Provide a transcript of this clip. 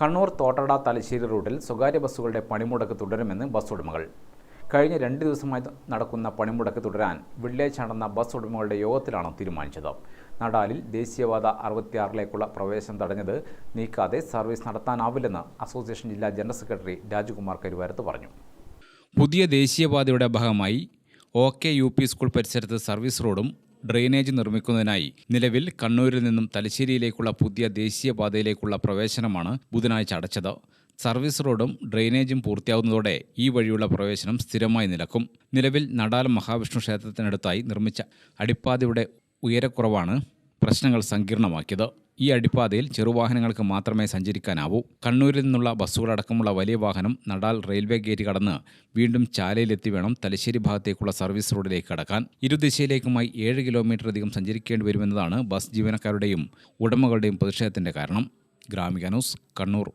കണ്ണൂർ തോട്ടട തലശ്ശേരി റൂട്ടിൽ സ്വകാര്യ ബസ്സുകളുടെ പണിമുടക്ക് തുടരുമെന്ന് ബസ് ഉടമകൾ. കഴിഞ്ഞ രണ്ട് ദിവസമായി നടക്കുന്ന പണിമുടക്ക് തുടരാൻ വെള്ളിയാഴ്ച നടന്ന ബസ് ഉടമകളുടെ യോഗത്തിലാണ് തീരുമാനിച്ചത്. നടാലിൽ ദേശീയപാത അറുപത്തിയാറിലേക്കുള്ള പ്രവേശനം തടഞ്ഞത് നീക്കാതെ സർവീസ് നടത്താനാവില്ലെന്ന് അസോസിയേഷൻ ജില്ലാ ജനറൽ സെക്രട്ടറി രാജകുമാർ കരുവാരത്ത് പറഞ്ഞു. പുതിയ ദേശീയപാതയുടെ ഭാഗമായി O K U P school പരിസരത്ത് സർവീസ് റോഡും ഡ്രെയിനേജ് നിർമ്മിക്കുന്നതിനായി നിലവിൽ കണ്ണൂരിൽ നിന്നും തലശ്ശേരിയിലേക്കുള്ള പുതിയ ദേശീയപാതയിലേക്കുള്ള പ്രവേശനമാണ് ബുധനാഴ്ച അടച്ചത്. സർവീസ് റോഡും ഡ്രെയിനേജും പൂർത്തിയാവുന്നതോടെ ഈ വഴിയുള്ള പ്രവേശനം സ്ഥിരമായി നിലക്കും. നിലവിൽ നടാൽ മഹാവിഷ്ണു ക്ഷേത്രത്തിനടുത്തായി നിർമ്മിച്ച അടിപ്പാതയുടെ ഉയരക്കുറവാണ് പ്രശ്നങ്ങൾ സങ്കീർണമാക്കിയത്. ഈ അടിപ്പാതയിൽ ചെറുവാഹനങ്ങൾക്ക് മാത്രമേ സഞ്ചരിക്കാനാവൂ. കണ്ണൂരിൽ നിന്നുള്ള ബസ്സുകളടക്കമുള്ള വലിയ വാഹനം നടാൽ റെയിൽവേ ഗേറ്റ് കടന്ന് വീണ്ടും ചാലയിലെത്തി വേണം തലശ്ശേരി ഭാഗത്തേക്കുള്ള സർവീസ് റോഡിലേക്ക് കടക്കാൻ. ഇരുദിശയിലേക്കുമായി ഏഴ് കിലോമീറ്റർ അധികം സഞ്ചരിക്കേണ്ടി വരുമെന്നതാണ് ബസ് ജീവനക്കാരുടെയും ഉടമകളുടെയും പ്രതിഷേധത്തിന്റെ കാരണം. ഗ്രാമിക ന്യൂസ് കണ്ണൂർ.